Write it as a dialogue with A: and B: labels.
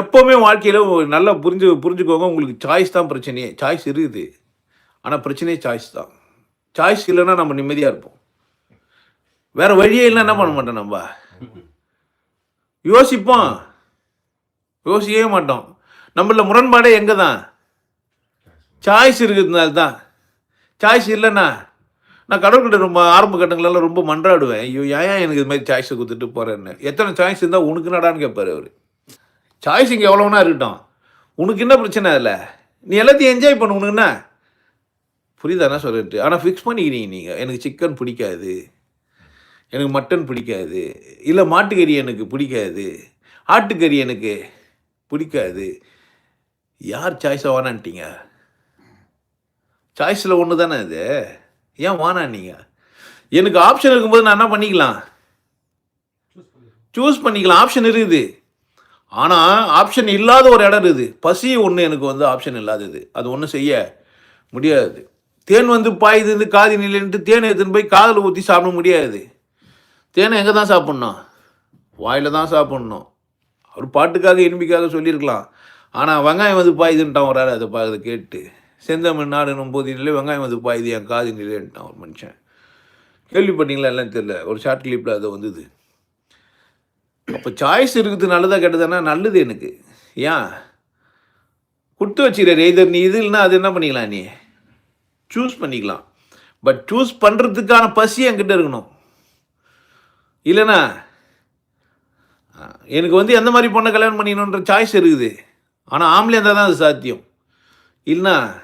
A: எப்போவுமே வாழ்க்கையில் நல்லா புரிஞ்சு புரிஞ்சுக்கோங்க. உங்களுக்கு சாய்ஸ் தான் பிரச்சனையே. சாய்ஸ் இருக்குது. ஆனால் பிரச்சனையே சாய்ஸ் தான். சாய்ஸ் இல்லைன்னா நம்ம நிம்மதியாக இருப்போம். வேறு வழியே இல்லை என்ன பண்ண மாட்டோம் நம்ம? யோசிப்போம். யோசிக்கவே மாட்டோம். நம்மள முரண்பாடே எங்கே தான் சாய்ஸ் இருக்கிறதுனால தான் சாய்ஸ் இல்லைண்ணா நான் கடவுள்கிட்ட ரொம்ப ஆரம்ப கட்டங்களெல்லாம் ரொம்ப மன்றாடுவேன். ஐயோ ஏன் எனக்கு இது மாதிரி சாய்ஸை கொடுத்துட்டு போகிறேன்னு எத்தனை சாய்ஸ் இருந்தால் உனக்கு நடான்னு கேட்பார் அவர். சாய்ஸ் இங்கே எவ்வளோனா இருக்கட்டும். உனக்கு என்ன பிரச்சனை அதில்? நீ எல்லாத்தையும் என்ஜாய் பண்ண உனக்கு என்ன? புரியுதாண்ணா சொல்லிட்டு ஆனால் ஃபிக்ஸ் பண்ணிக்கிறீங்க நீங்கள் எனக்கு சிக்கன் பிடிக்காது. எனக்கு மட்டன் பிடிக்காது. இல்லை மாட்டுக்கறி எனக்கு பிடிக்காது. ஆட்டுக்கறி எனக்கு பிடிக்காது. யார் சாய்ஸாக வேணான்ட்டீங்க சாய்ஸில் ஒன்று தானே அது ஏன் வானான்னீங்க? எனக்கு ஆப்ஷன் இருக்கும்போது நான் என்ன பண்ணிக்கலாம்? சூஸ் பண்ணிக்கலாம். ஆப்ஷன் இருக்குது. ஆனால் ஆப்ஷன் இல்லாத ஒரு இடம் இது பசி ஒன்று எனக்கு வந்து ஆப்ஷன் இல்லாதது. அது ஒன்றும் செய்ய முடியாது. தேன் வந்து பாயுது வந்து காதி நிலைன்ட்டு தேன் எடுத்துன்னு போய் காதில் ஊற்றி சாப்பிட முடியாது. தேனை எங்கே தான் சாப்பிட்ணும்? வாயில் தான் சாப்பிட்ணும். அவர் பாட்டுக்காக இனிமைக்காக சொல்லியிருக்கலாம். ஆனால் வெங்காயம் வந்து பாயுதுன்ட்டான் ஒரு ஆள் அதை பா கேட்டு. செந்தமிழ் நாடுனும் போதினிலே வெங்காயம் வந்து பாயுது என் காதி நிலைன்ட்டான் ஒரு மனுஷன். கேள்விப்பட்டீங்களா? எல்லாம் தெரியல. ஒரு ஷார்ட் கிளிப்பில் அது வந்தது. அப்போ சாய்ஸ் இருக்குது நல்லதா கெட்டதுன்னா நல்லது எனக்கு. ஏன்? கொடுத்து வச்சுக்கிறேன் எய்தர் நீ இது இல்லைன்னா அது என்ன பண்ணிக்கலாம் நீ? சூஸ் பண்ணிக்கலாம். பட் சூஸ் பண்ணுறதுக்கான பசி என்கிட்ட இருக்கணும். இல்லைண்ணா எனக்கு வந்து எந்த மாதிரி பொண்ணை கல்யாணம் பண்ணிக்கணுன்ற சாய்ஸ் இருக்குது. ஆனால் ஆம்பளை இருந்தால் தான் அது சாத்தியம். இல்லைன்னா